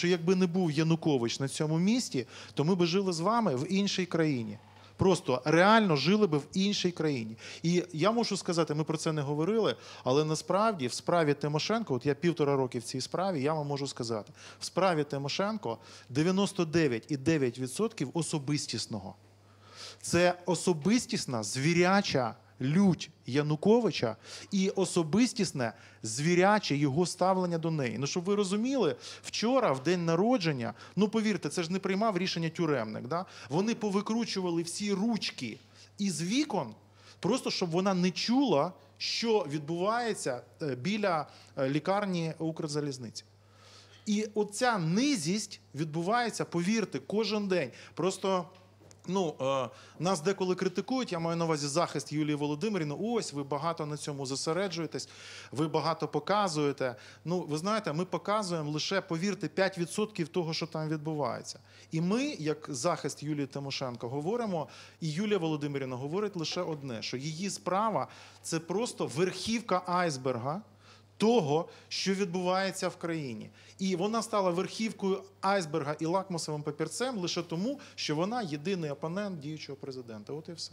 що якби не був Янукович на цьому місці, то ми би жили з вами в іншій країні. Просто реально жили би в іншій країні. І я можу сказати, ми про це не говорили, але насправді в справі Тимошенко, от я півтора роки в цій справі, я вам можу сказати, в справі Тимошенко 99,9% особистісного. Це особистісна звіряча лють Януковича і особистісне звіряче його ставлення до неї. Ну, щоб ви розуміли, вчора, в день народження, ну повірте, це ж не приймав рішення тюремник. Да? Вони повикручували всі ручки із вікон, просто щоб вона не чула, що відбувається е, біля е, лікарні Укрзалізниці. І оця низість відбувається, повірте, кожен день. Просто. Ну, е, нас деколи критикують, я маю на увазі захист Юлії Володимирівни. Ось ви багато на цьому зосереджуєтесь, ви багато показуєте. Ну, ви знаєте, ми показуємо лише, повірте, 5% того, що там відбувається. І ми, як захист Юлії Тимошенко, говоримо, і Юлія Володимирівна говорить лише одне: що її справа це просто верхівка айсберга того, що відбувається в країні. І вона стала верхівкою айсберга і лакмусовим папірцем лише тому, що вона єдиний опонент діючого президента. От і все.